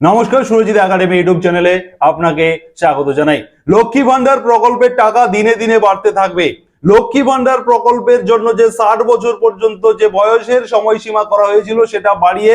নমস্কার, Surajit academy YouTube চ্যানেলে আপনাকে স্বাগত জানাই। লক্ষ্মী ভান্ডার প্রকল্পের টাকা দিনে দিনে বাড়তে থাকবে। লক্ষ্মী ভান্ডার প্রকল্পের জন্য যে ষাট বছর পর্যন্ত যে বয়সের সময়সীমা করা হয়েছিল, সেটা বাড়িয়ে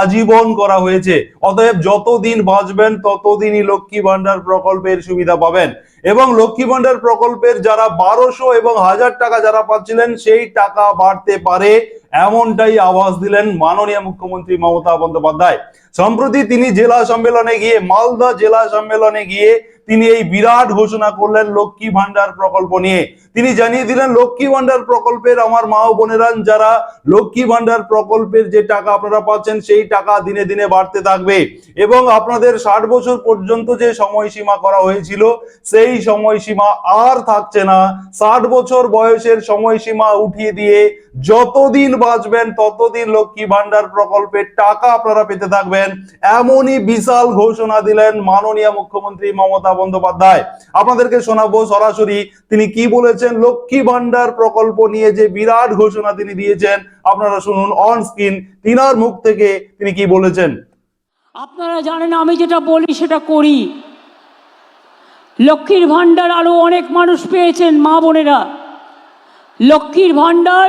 আজীবন করা হয়েছে। অতএব যতদিন বাঁচবেন, ততদিনই লক্ষ্মী ভান্ডার প্রকল্পের সুবিধা পাবেন। এবং লক্ষ্মী ভান্ডার প্রকল্পের যারা বারোশো এবং হাজার টাকা যারা পাচ্ছিলেন, সেই টাকা বাড়তে পারে। এমনটাই আভাস দিলেন মাননীয় মুখ্যমন্ত্রী মমতা বন্দ্যোপাধ্যায়। সম্প্রতি তিনি জেলা সম্মেলনে গিয়ে, মালদা জেলা সম্মেলনে গিয়ে তিনি এই বিরাট ঘোষণা করলেন লক্ষ্মী ভান্ডার প্রকল্প নিয়ে। তিনি জানিয়ে দিলেন, লক্ষ্মী ভান্ডার প্রকল্পের আমার মা ও বোনেরা যারা লক্ষ্মী ভান্ডার প্রকল্পের যে টাকা আপনারা পাচ্ছেন, সেই টাকা দিনে দিনে বাড়তে থাকবে। এবং আপনাদের ষাট বছর পর্যন্ত যে সময়সীমা করা হয়েছিল, সেই সময়সীমা আর থাকছে না। ষাট বছর বয়সের সময়সীমা উঠিয়ে দিয়ে যতদিন বাঁচবেন, ততদিন লক্ষ্মী ভান্ডার প্রকল্পের টাকা আপনারা পেতে থাকবেন। এমনই বিশাল ঘোষণা দিলেন মাননীয় মুখ্যমন্ত্রী মমতা বন্দ্যোপাধ্যায়। আপনাদেরকে শোনাবো সরাসরি, তিনি কি বলেছেন? লক্ষ্মী ভান্ডার প্রকল্প নিয়ে যে বিরাট ঘোষণা তিনি দিয়েছেন, আপনারা শুনুন অন স্ক্রিন তিনার মুখ থেকে তিনি কি বলেছেন? আপনারা জানেন আমি যেটা বলি, সেটা করি। লক্ষ্মীর ভাণ্ডার আরও অনেক মানুষ পেয়েছেন, মা বোনেরা। লক্ষ্মীর ভাণ্ডার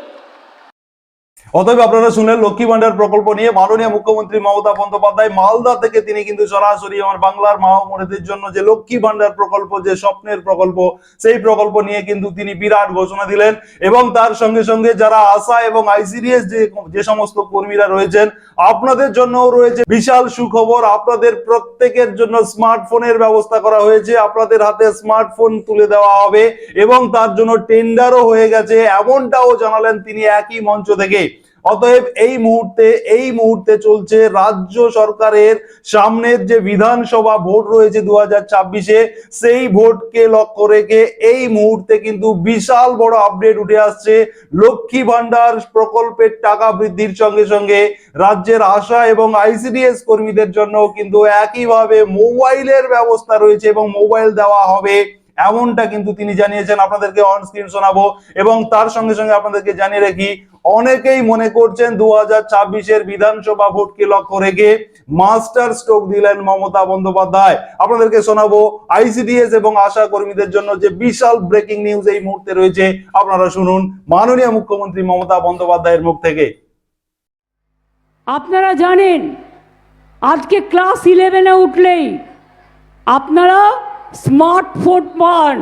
অতএব আপনারা শুনলেন লক্ষ্মী ভান্ডার প্রকল্প নিয়ে মাননীয় মুখ্যমন্ত্রী মমতা বন্দ্যোপাধ্যায়। মালদা থেকে তিনি কিন্তু সরাসরি আমার বাংলার মা জন্য যে লক্ষ্মী ভান্ডার প্রকল্প, যে স্বপ্নের প্রকল্প, সেই প্রকল্প নিয়ে কিন্তু তিনি বিরাট ঘোষণা দিলেন। এবং তার সঙ্গে সঙ্গে যারা আশা এবং আইসিডিএস যে যে সমস্ত কর্মীরা রয়েছেন, আপনাদের জন্যও রয়েছে বিশাল সুখবর। আপনাদের প্রত্যেকের জন্য স্মার্টফোনের ব্যবস্থা করা হয়েছে। আপনাদের হাতে স্মার্টফোন তুলে দেওয়া হবে এবং তার জন্য টেন্ডারও হয়ে গেছে। এমনটাও জানালেন তিনি একই মঞ্চ থেকে। অতএব এই মুহূর্তে এই মুহূর্তে চলছে রাজ্য সরকারের সামনের যে বিধানসভা ভোট রয়েছে দু হাজার ছাব্বিশে, সেই ভোটকে লক্ষ্য রেখে এই মুহূর্তে কিন্তু বিশাল বড় আপডেট উঠে আসছে। লক্ষ্মী ভান্ডার প্রকল্পের টাকা বৃদ্ধির সঙ্গে সঙ্গে রাজ্যের আশা এবং আইসিডিএস কর্মীদের জন্য কিন্তু একইভাবে মোবাইলের ব্যবস্থা রয়েছে এবং মোবাইল দেওয়া হবে এমনটা কিন্তু তিনি জানিয়েছেন। আপনাদেরকে অন স্ক্রিন শোনাবো এবং তার সঙ্গে সঙ্গে আপনাদেরকে জানিয়ে রাখি অনেকেই মনে করছেন দু হাজার ছাব্বিশের বিধানসভা ভোটকে লক্ষ্য রেখে মাস্টার স্ট্রোক দিলেন মমতা বন্দ্যোপাধ্যায়? আপনাদেরকে শোনাবো আইসিডিএস এবং আশা কর্মীদের জন্য যে বিশাল ব্রেকিং নিউজ এই মুহূর্তে রয়েছে। আপনারা শুনুন মাননীয় মুখ্যমন্ত্রী মমতা বন্দ্যোপাধ্যায়ের মুখ থেকে। আপনারা জানেন, আজকে ক্লাস ইলেভেনে উঠলেই আপনারা স্মার্টফোন পান।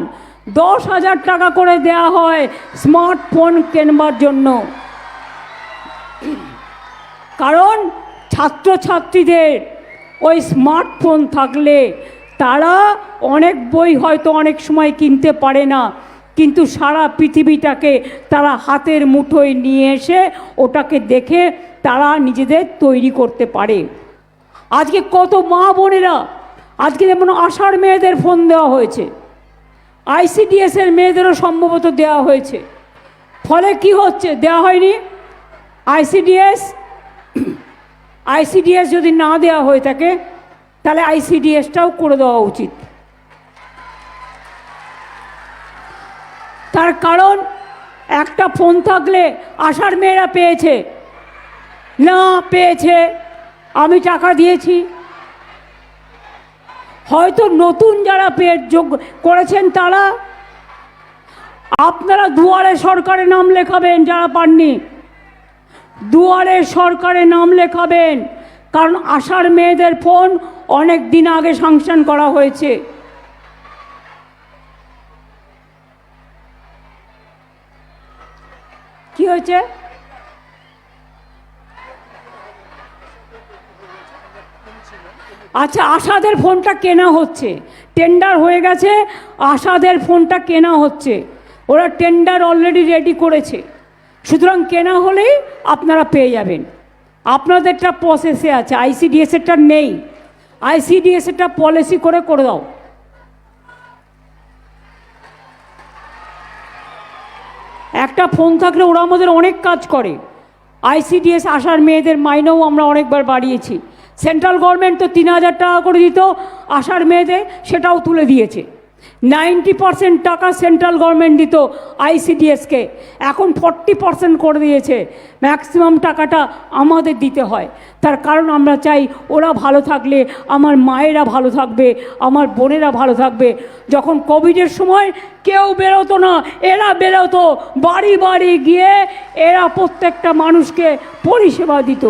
দশ হাজার টাকা করে দেয়া হয় স্মার্টফোন কেনবার জন্য। কারণ ছাত্রছাত্রীদের ওই স্মার্টফোন থাকলে তারা অনেক বই হয়তো অনেক সময় কিনতে পারে না, কিন্তু সারা পৃথিবীটাকে তারা হাতের মুঠোয় নিয়ে এসে ওটাকে দেখে তারা নিজেদের তৈরি করতে পারে। আজকে কত মা বোনেরা, আজকে যেমন আষাঢ় মেয়েদের ফোন দেওয়া হয়েছে, আইসিডিএসের মেয়েদেরও সম্ভবত দেওয়া হয়েছে। ফলে কি হচ্ছে, দেওয়া হয়নি? আইসিডিএস আইসিডিএস যদি না দেওয়া হয়ে থাকে, তাহলে আইসিডিএসটাও করে দেওয়া উচিত। তার কারণ, একটা ফোন থাকলে আশার মেয়েরা পেয়েছে। না, পেয়েছে। আমি টাকা দিয়েছি। হয়তো নতুন যারা পেয়ে যোগ্য করেছেন তারা, আপনারা দুয়ারে সরকারে নাম লেখাবেন যারা পাননি। দুয়ারে সরকারে নাম লেখাবেন। কারণ আশার মেয়েদের ফোন অনেক দিন আগে সাংশন করা হয়েছে। কি হয়েছে? আচ্ছা আশাদের ফোনটা কেনা হচ্ছে। টেন্ডার হয়ে গেছে আশাদের ফোনটা কেনা হচ্ছে। ওরা টেন্ডার অলরেডি রেডি করেছে। সুতরাং কেনা হলেই আপনারা পেয়ে যাবেন। আপনাদেরটা প্রসেসে আছে আইসিডিএসেরটা নেই। আইসিডিএসেরটা পলিসি করে করে দাও। একটা ফোন থাকলে ওরা আমাদের অনেক কাজ করে। আইসিডিএস আসার মেয়েদের মাইনেও আমরা অনেকবার বাড়িয়েছি। সেন্ট্রাল গভর্নমেন্ট তো তিন হাজার টাকা করে দিত, আসার মেয়েদের সেটাও তুলে দিয়েছে। নাইনটি পার্সেন্ট টাকা সেন্ট্রাল গভর্নমেন্ট দিত আইসিডিএসকে। এখন ফর্টি পার্সেন্ট করে দিয়েছে। ম্যাক্সিমাম টাকাটা আমাদের দিতে হয়। তার কারণ আমরা চাই ওরা ভালো থাকলে, আমার মায়েরা ভালো থাকবে, আমার বোনেরা ভালো থাকবে। যখন কোভিডের সময় কেউ বেরোতো না, এরা বেরোতো, বাড়ি বাড়ি গিয়ে এরা প্রত্যেকটা মানুষকে পরিষেবা দিত।